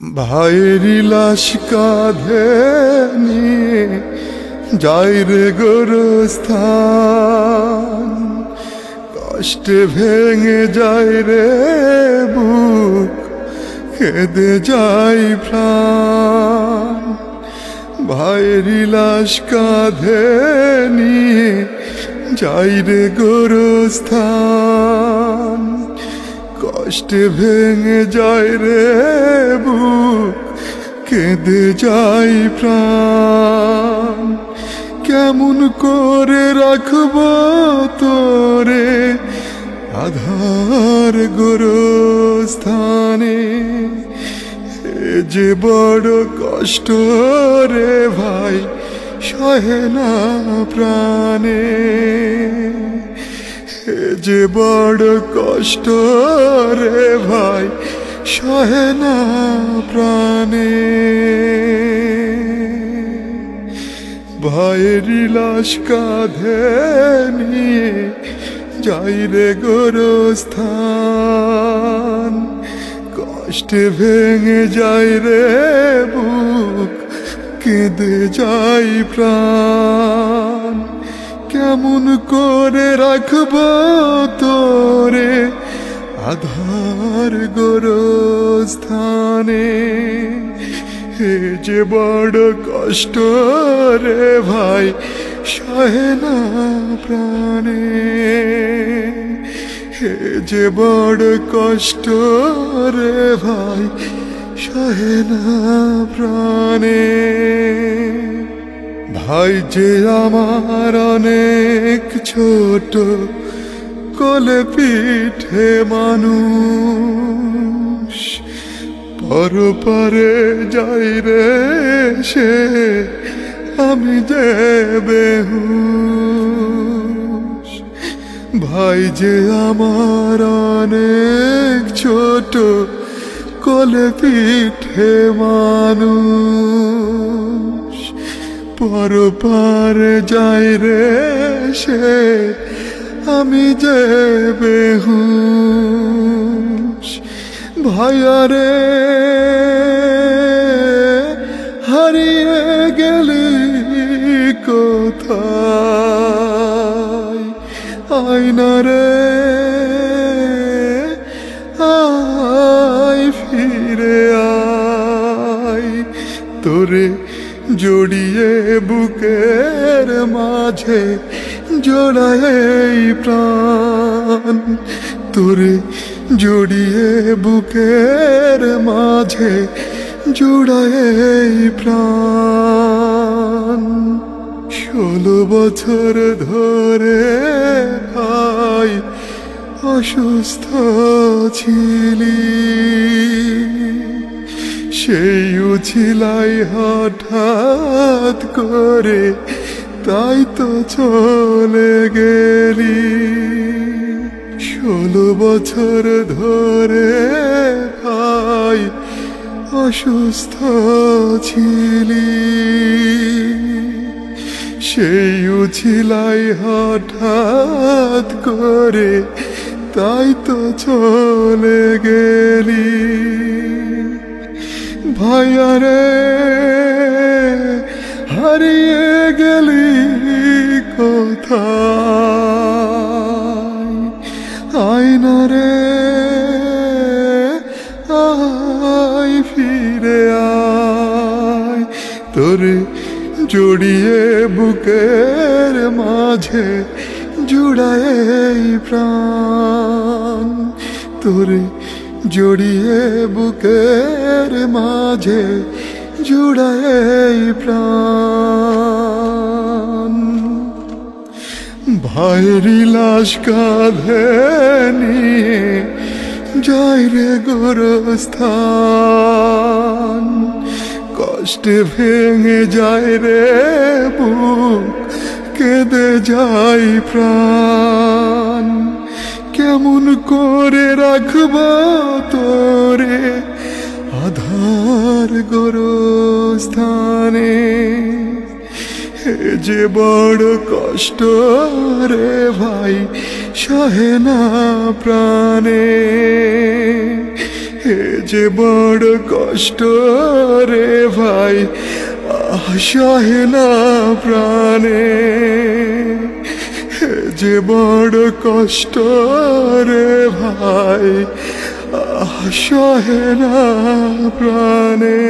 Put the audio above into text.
ভাইয়েরই লাশ কাঁধে নিয়ে যাই রে গোরস্থান। কষ্টে ভেঙে যায় রে বুক, কেঁদে যাই প্রাণ। ভাইয়েরই লাশ কাঁধে নিয়ে যাই রে গোরস্থান। কষ্টে ভেঙে যায় রে কেঁদে যাই প্রাণ। কেমন করে রাখব তোরে আধার গোরস্থানে? যে বড় কষ্ট রে ভাই, সহে না প্রাণে। যে বড় কষ্ট রে ভাই সহে না প্রাণে। ভাইয়েরই লাশ কাঁধে নিয়ে যাই রে গোরস্থান। কষ্টে ভেঙে যাই রে বুক, কেঁদে যাই প্রাণ। কেমন করে রাখব তোরে আধার গোরস্থানে হে যে বড় কষ্ট রে ভাই সহে না প্রাণে। হে যে বড় কষ্ট রে ভাই সহে না প্রাণে। ভাই যে আমার অনেক ছোট কোলে পিঠে মানুষ পর পারে যাই রে সে, আমি বেহুশ। ভাই যে আমার অনেক ছোট, কোলে পিঠে মানুষ পর পারে যাই রে সে আমি যে বেহুশ ভাইয়ারে হারিয়ে গেলি কোথায়? আয়না রে, আয় ফিরে আয়। তোরে জড়িয়ে বুকের মাঝে জড়াই প্রাণ তোরে জড়িয়ে বুকের মাঝে জুড়াই প্রাণ। ষোলো বছর ধরে ভাই অসুস্থ ছিলি। সেই উছিলাই হঠাৎ করে তাই তো চলে গেলি। ষোলো বছর ধরে ভাই অসুস্থ ছিলি। সেই উছিলাই হঠাৎ করে তাই তো চলে গেলি। ভাইয়ারে হারিয়ে গেলি কোথায় আয়না রে, আয় ফিরে আয়। তোরে জড়িয়ে বুকের মাঝে জুড়াই প্রাণ। তোরে জড়িয়ে বুকের মাঝে জুড়াই প্রাণ। ভাইয়েরই লাশ কাঁধে নিয়ে যাই রে গোরস্থান। কষ্টে ভেঙে যায় রে বুক, কেঁদে যাই প্রাণ। কেমন করে রাখব তোরে আধার গোরস্থানে? যে বড় কষ্ট রে ভাই, সহে না প্রাণে। হে যে বড় কষ্ট রে ভাই সহে না প্রাণে। যে বড় কষ্ট রে ভাই সহে না প্রাণে।